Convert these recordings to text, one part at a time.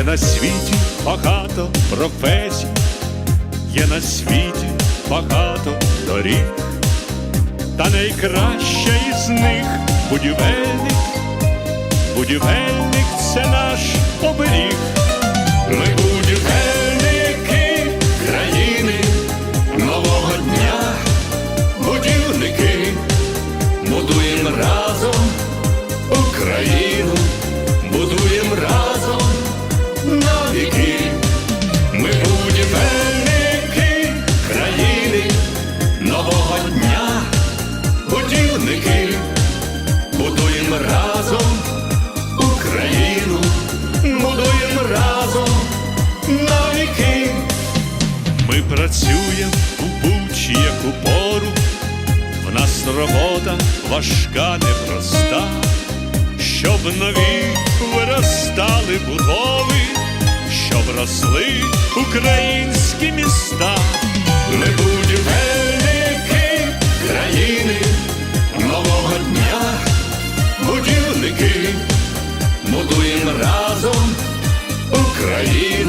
Є на світі багато професій, є на світі багато доріг, та найкраща із них будівельник, будівельник це наш оберіг. Ми будівельники Ми у будь-яку пору, в нас робота важка, непроста, щоб нові виростали будови, щоб росли українські міста. Ми будівельники країни нового дня, будівники, будуємо разом Україну,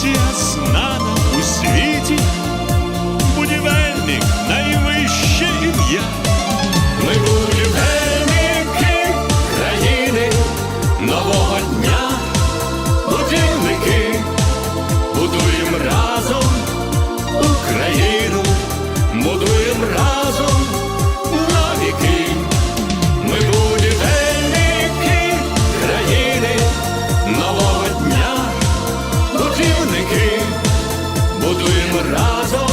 Gracias. будемо разом.